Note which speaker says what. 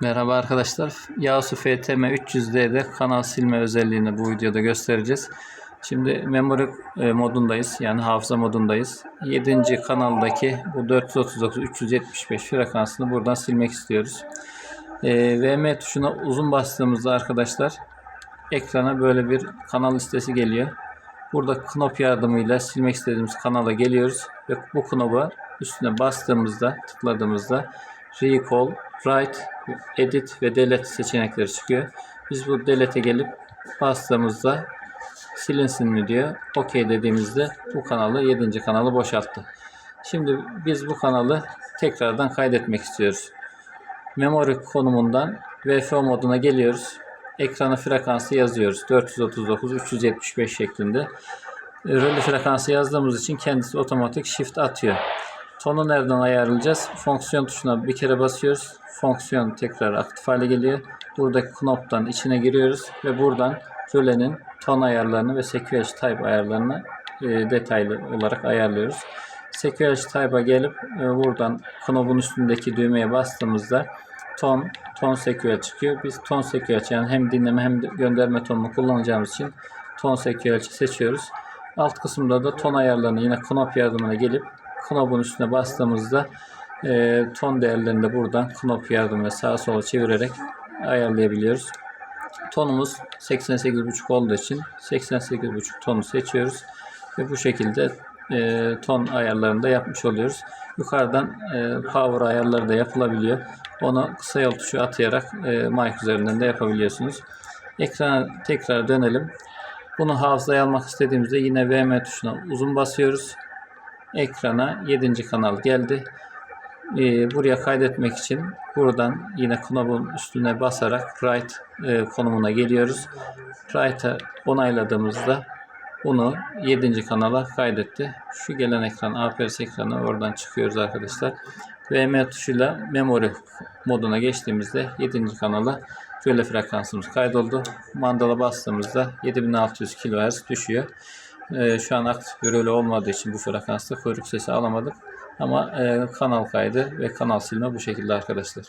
Speaker 1: Merhaba arkadaşlar. Yasu FTM 300D'de kanal silme özelliğini bu videoda göstereceğiz. Şimdi memory e, modundayız. Yani hafıza modundayız. 7. kanaldaki bu 439 375 frekansını buradan silmek istiyoruz. E, VM tuşuna uzun bastığımızda arkadaşlar ekrana böyle bir kanal listesi geliyor. Burada knop yardımıyla silmek istediğimiz kanala geliyoruz ve bu knoba üstüne bastığımızda, tıkladığımızda Recall, Write, Edit ve Delete seçenekleri çıkıyor. Biz bu Delete'e gelip bastığımızda silinsin mi diyor. OK dediğimizde bu kanalı 7. kanalı boşalttı. Şimdi biz bu kanalı tekrardan kaydetmek istiyoruz. Memory konumundan VFO moduna geliyoruz. Ekrana frekansı yazıyoruz. 439 375 şeklinde. Röle frekansı yazdığımız için kendisi otomatik shift atıyor. Tonu nereden ayarlayacağız? Fonksiyon tuşuna bir kere basıyoruz. Fonksiyon tekrar aktif hale geliyor. Buradaki knoptan içine giriyoruz ve buradan rölenin ton ayarlarını ve sequence type ayarlarını e, detaylı olarak ayarlıyoruz. Sequence type'a gelip e, buradan knobun üstündeki düğmeye bastığımızda ton, ton sequence çıkıyor. Biz ton sequence yani hem dinleme hem de gönderme tonunu kullanacağımız için ton sequence'i seçiyoruz. Alt kısımda da ton ayarlarını yine knop yardımına gelip knobun üstüne bastığımızda e, ton değerlerini de buradan knop yardımıyla sağa sola çevirerek ayarlayabiliyoruz. Tonumuz 88.5 olduğu için 88.5 tonu seçiyoruz ve bu şekilde e, ton ayarlarını da yapmış oluyoruz. Yukarıdan e, power ayarları da yapılabiliyor. Onu kısa yol tuşu atayarak e, mic üzerinden de yapabiliyorsunuz. Ekrana tekrar dönelim. Bunu hafızaya almak istediğimizde yine VM tuşuna uzun basıyoruz. Ekrana 7. kanal geldi. Ee, buraya kaydetmek için buradan yine knobun üstüne basarak write e, konumuna geliyoruz. Write'ı onayladığımızda bunu 7. kanala kaydetti. Şu gelen ekran APRS ekranı oradan çıkıyoruz arkadaşlar. VM tuşuyla memory moduna geçtiğimizde 7. kanala röle frekansımız kaydoldu. Mandala bastığımızda 7600 kHz düşüyor e, şu an aktif görevli olmadığı için bu frekansta kuyruk sesi alamadık. Ama e, kanal kaydı ve kanal silme bu şekilde arkadaşlar.